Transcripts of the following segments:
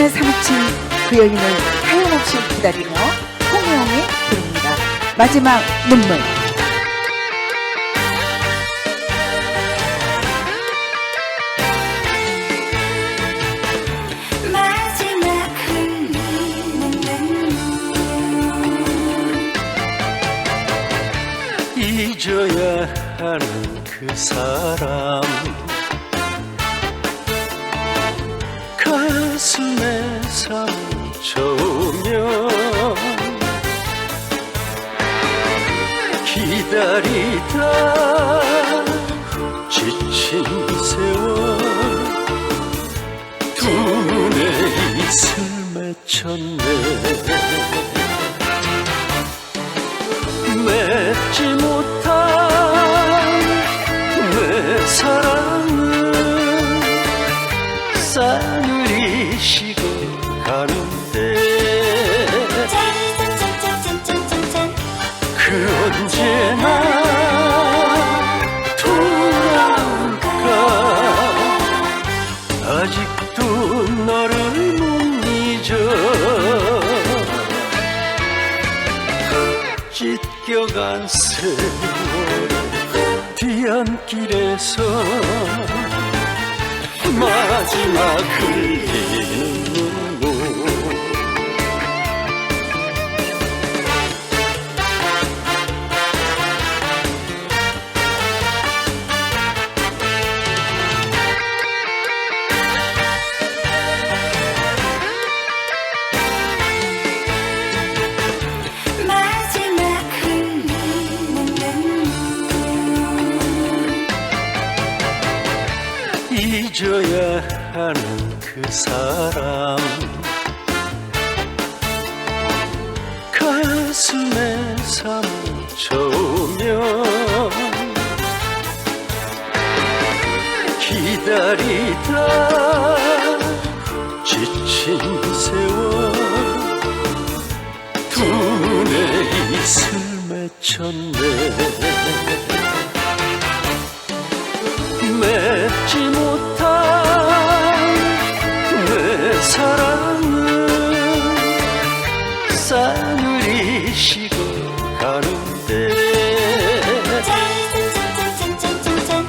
가슴에 사무친 그 여인을 하염없이 기다리며 홍영이 부릅니다. 마지막 눈물. 마지막 흘리는 눈물 잊어야 하는 그 사람 기다리다 지친 세월. 두 눈에 이슬 맺혔네 찢겨간 세월 뒤안길에서 마지막 흘리는 잊어야 하는 그 사람. 가슴에 사무쳐오며 기다리다 지친 세월 두 눈에 이슬 맺혔네 식어가는데 짠짠짠짠짠짠짠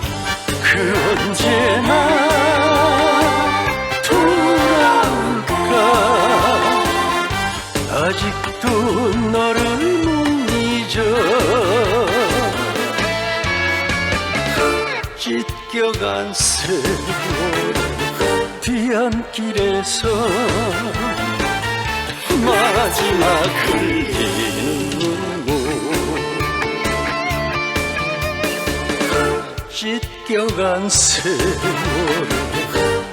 그 언제나 돌아올까? 아직도 너를 못 잊어. 찢겨 간 세월 뒤안길에서 마지막 흘리 찢겨간 세월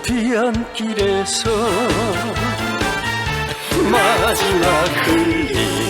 뒤안길에서 마지막 흘리는